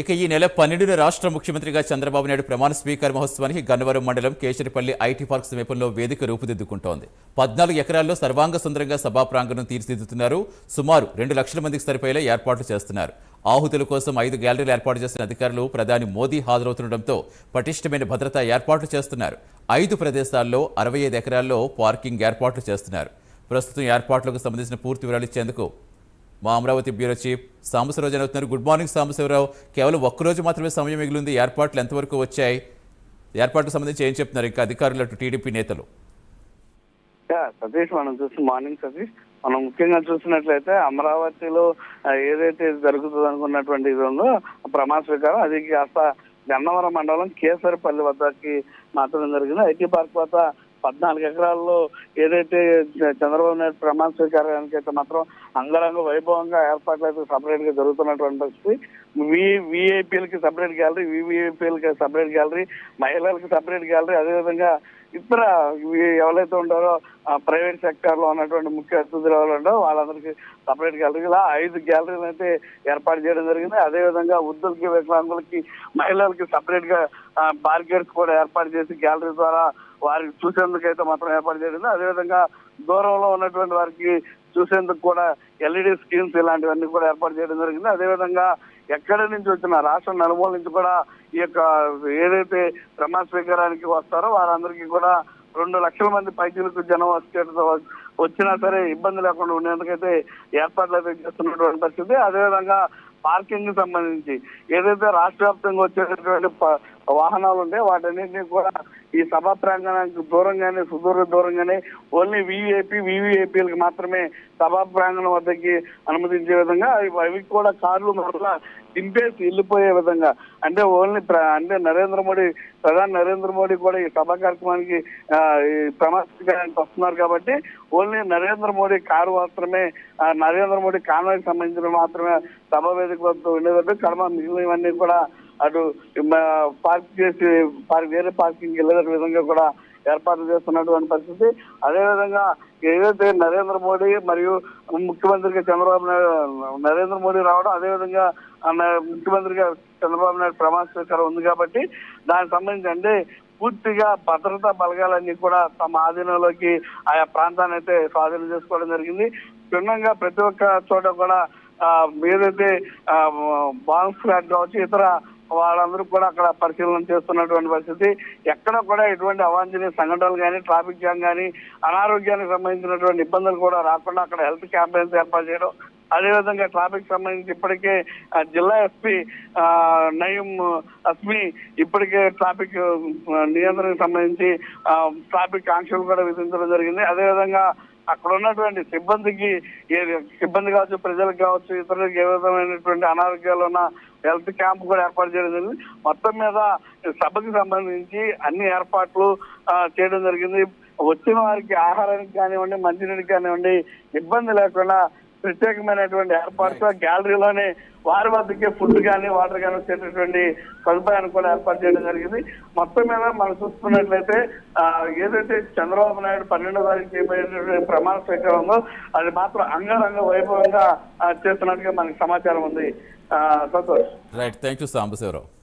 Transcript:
ఇక ఈ నెల పన్నెండున రాష్ట్ర ముఖ్యమంత్రిగా చంద్రబాబు నాయుడు ప్రమాణ స్వీకార మహోత్సవానికి గన్నవరం మండలం కేశరిపల్లి ఐటీ పార్క్ సమీపంలో వేదిక రూపుదిద్దుకుంటోంది. పద్నాలుగు ఎకరాల్లో సర్వాంగ సుందరంగా సభా ప్రాంగణం తీర్చిదిద్దుతున్నారు. సుమారు రెండు లక్షల మందికి సరిపోయేలా ఏర్పాట్లు చేస్తున్నారు. ఆహుతుల కోసం ఐదు గ్యాలరీలు ఏర్పాటు చేసిన అధికారులు ప్రధాని మోదీ హాజరవుతుండటంతో పటిష్టమైన భద్రతా ఏర్పాట్లు చేస్తున్నారు. ఐదు ప్రదేశాల్లో అరవై ఐదు ఎకరాల్లో పార్కింగ్ ఏర్పాట్లు చేస్తున్నారు. ప్రస్తుతం ఏర్పాట్లకు సంబంధించిన పూర్తి వివరాలు ఇచ్చేందుకు మా అమరావతి బ్యూరో చీఫ్ సాంబశివరావు అవుతున్నారు గుడ్ మార్నింగ్ సాంబశివరావు. కేవలం ఒక్కరోజు మాత్రమే సమయం మిగిలింది. ఏర్పాట్లు ఎంతవరకు వచ్చాయి? ఏర్పాట్లకు సంబంధించి ఏం చెప్తున్నారు? ఇంకా అధికారులు అటు టీడీపీ నేతలు. యా, సతీష్ మనం చూసి మార్నింగ్ సతీష్. మనం ముఖ్యంగా చూసినట్లయితే అమరావతిలో ఏదైతే జరుగుతుంది అనుకున్నటువంటి ఇది ఉందో ప్రమాణ స్వీకారం అది కాస్త గన్నవరం మండలం కేసరిపల్లి వద్దకి మాత్రం జరిగింది. ఐటీ పార్క్ వద్ద పద్నాలుగు ఎకరాల్లో ఏదైతే చంద్రబాబు నాయుడు ప్రమాణ స్వీకారానికి అయితే మాత్రం అంగరంగ వైభవంగా ఏర్పాట్లు అయితే సపరేట్గా జరుగుతున్నటువంటి పరిస్థితి. వి విఐపీలకి సపరేట్ గ్యాలరీ వివిఐపీలకి సపరేట్ గ్యాలరీ మహిళలకి సపరేట్ గ్యాలరీ అదేవిధంగా ఇతర ఎవరైతే ఉంటారో ప్రైవేట్ సెక్టర్లో ఉన్నటువంటి ముఖ్య అతిథులు ఎవరు ఉంటారో వాళ్ళందరికీ సపరేట్ గ్యాలరీ ఇలా ఐదు గ్యాలరీలు అయితే ఏర్పాటు చేయడం జరిగింది. అదే విధంగా వృద్ధులకి వికలాంగులకి మహిళలకి సపరేట్గా బార్గెట్స్ కూడా ఏర్పాటు చేసి గ్యాలరీ ద్వారా వారికి చూసేందుకు అయితే మాత్రం ఏర్పాటు చేయలేదు అదేవిధంగా దూరంలో ఉన్నటువంటి వారికి చూసేందుకు కూడా ఎల్ఈడి స్క్రీన్స్ ఇలాంటివన్నీ కూడా ఏర్పాటు చేయడం జరిగింది. అదేవిధంగా ఎక్కడి నుంచి వచ్చిన రాష్ట్రం నలుమూల నుంచి కూడా ఈ యొక్క ఏదైతే ప్రమాణ స్వీకారానికి వస్తారో వారందరికీ కూడా రెండు లక్షల మంది పైకీలకు జనం వచ్చేటతో వచ్చినా సరే ఇబ్బంది లేకుండా ఉండేందుకైతే ఏర్పాట్లు అయితే చేస్తున్నటువంటి పరిస్థితి. అదేవిధంగా పార్కింగ్ సంబంధించి ఏదైతే రాష్ట్ర వ్యాప్తంగా వచ్చేటటువంటి ప- వాహనాలు ఉంటాయి వాటన్నింటినీ కూడా ఈ సభా ప్రాంగణానికి దూరంగానే సుదూర దూరంగానే ఓన్లీ విఐపి వివిఐపీలకు మాత్రమే సభా ప్రాంగణం వద్దకి అనుమతించే విధంగా అవి- కూడా కార్లు మరలా దింపేసి వెళ్ళిపోయే విధంగా. అంటే ఓన్లీ అంటే నరేంద్ర మోడీ ప్రధాని నరేంద్ర మోడీ కూడా ఈ సభా కార్యక్రమానికి ప్రమాణానికి వస్తున్నారు కాబట్టి ఓన్లీ నరేంద్ర మోడీ కారు మాత్రమే నరేంద్ర మోడీ కాన్వాయ్కి సంబంధించిన మాత్రమే సభ వేదిక వద్ద ఉండేటట్టు కడమ మిగిలినవన్నీ కూడా అటు పార్క్ చేసి పార్క్ వేరే పార్కింగ్ వెళ్ళే విధంగా కూడా ఏర్పాట్లు చేస్తున్నటువంటి పరిస్థితి. అదేవిధంగా ఏదైతే నరేంద్ర మోడీ మరియు ముఖ్యమంత్రిగా చంద్రబాబు నాయుడు నరేంద్ర మోడీ రావడం అదేవిధంగా ముఖ్యమంత్రిగా చంద్రబాబు నాయుడు ప్రమాణ స్వీకారం ఉంది కాబట్టి దానికి సంబంధించి అంటే పూర్తిగా భద్రతా బలగాలన్నీ కూడా తమ ఆధీనంలోకి ఆయా ప్రాంతాన్ని అయితే స్వాధీనం చేసుకోవడం జరిగింది. క్షుణ్ణంగా ప్రతి ఒక్క చోట కూడా ఏదైతే బాంబ్ ఫ్లాట్ కావచ్చు ఇతర వాళ్ళందరూ కూడా అక్కడ పరిశీలన చేస్తున్నటువంటి పరిస్థితి. ఎక్కడ కూడా ఎటువంటి అవాంఛనీయ సంఘటనలు కానీ ట్రాఫిక్ జామ్ కానీ అనారోగ్యానికి సంబంధించినటువంటి ఇబ్బందులు కూడా రాకుండా అక్కడ హెల్త్ క్యాంపెయిన్స్ ఏర్పాటు చేయడం అదేవిధంగా ట్రాఫిక్ సంబంధించి ఇప్పటికే జిల్లా ఎస్పీ నయం అస్మి ఇప్పటికే ట్రాఫిక్ నియంత్రణకు సంబంధించి ట్రాఫిక్ ఆంక్షలు కూడా విధించడం జరిగింది. అదేవిధంగా అక్కడ ఉన్నటువంటి సిబ్బందికి సిబ్బంది కావచ్చు ప్రజలకు కావచ్చు ఇతరులకు ఏ విధమైనటువంటి అనారోగ్యాలు ఉన్న హెల్త్ క్యాంప్ కూడా ఏర్పాటు చేయడం జరిగింది. మొత్తం మీద సభకు సంబంధించి అన్ని ఏర్పాట్లు చేయడం జరిగింది. వచ్చిన వారికి ఆహారానికి కానివ్వండి మంచినీటికి కానివ్వండి ఇబ్బంది లేకుండా ప్రత్యేకమైనటువంటి ఏర్పాట్లు గ్యాలరీలోనే వారి వద్దకే ఫుడ్ కానీ వాటర్ కానీ వచ్చేటటువంటి సదుపాయాన్ని కూడా ఏర్పాటు చేయడం జరిగింది. మొత్తం మీద మనం చూసుకున్నట్లయితే ఏదైతే చంద్రబాబు నాయుడు పన్నెండో తారీఖు చేయబోయేటటువంటి ప్రమాణ స్వీకారం ఉందో అది మాత్రం అంగరంగ వైభవంగా చేస్తున్నట్టుగా మనకి సమాచారం ఉంది. ఆ, Santosh. Right thank you Sambasiva Rao.